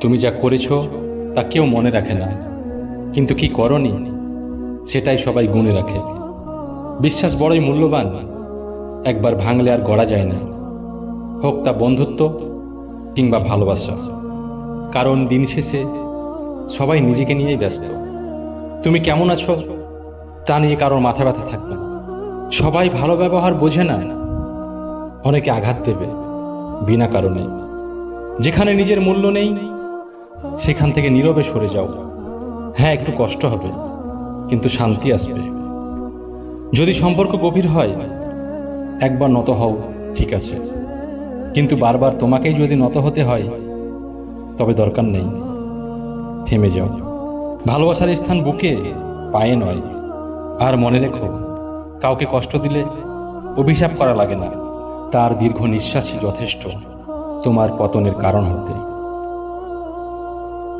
তুমি যা করেছ, তা কেউ মনে রাখে না। কিন্তু কি করনি? সেটাই সবাই গুণে রাখে। বিশ্বাস বড়ই মূল্যবান। একবার ভাঙলে আর গড়া যায় না। হোক তা বন্ধুত্ব কিংবা ভালোবাসা। কারণ দিন শেষে সবাই নিজেকে নিয়েই ব্যস্ত। তুমি কেমন আছো? তা নিয়ে কারোর মাথা ব্যথা থাকবে না। সবাই ভালো ব্যবহার বোঝে না। অনেকে আঘাত দেবে, বিনা কারণে। যেখানে নিজের মূল্য নেই সেখান থেকে নীরবে সরে যাও। হ্যাঁ একটু কষ্ট হবে, কিন্তু শান্তি আসবে। যদি সম্পর্ক গভীর হয়, একবার নত হও, ঠিক আছে। কিন্তু বারবার তোমাকেই যদি নত হতে হয়, তবে দরকার নেই। থেমে যাও। ভালোবাসার স্থান বুকে, পায়ে নয়। আর মনে রেখো, কাউকে কষ্ট দিলে অভিশাপ করা লাগে না। তার দীর্ঘ নিঃশ্বাসই যথেষ্ট। তোমার পতনের কারণ হতে।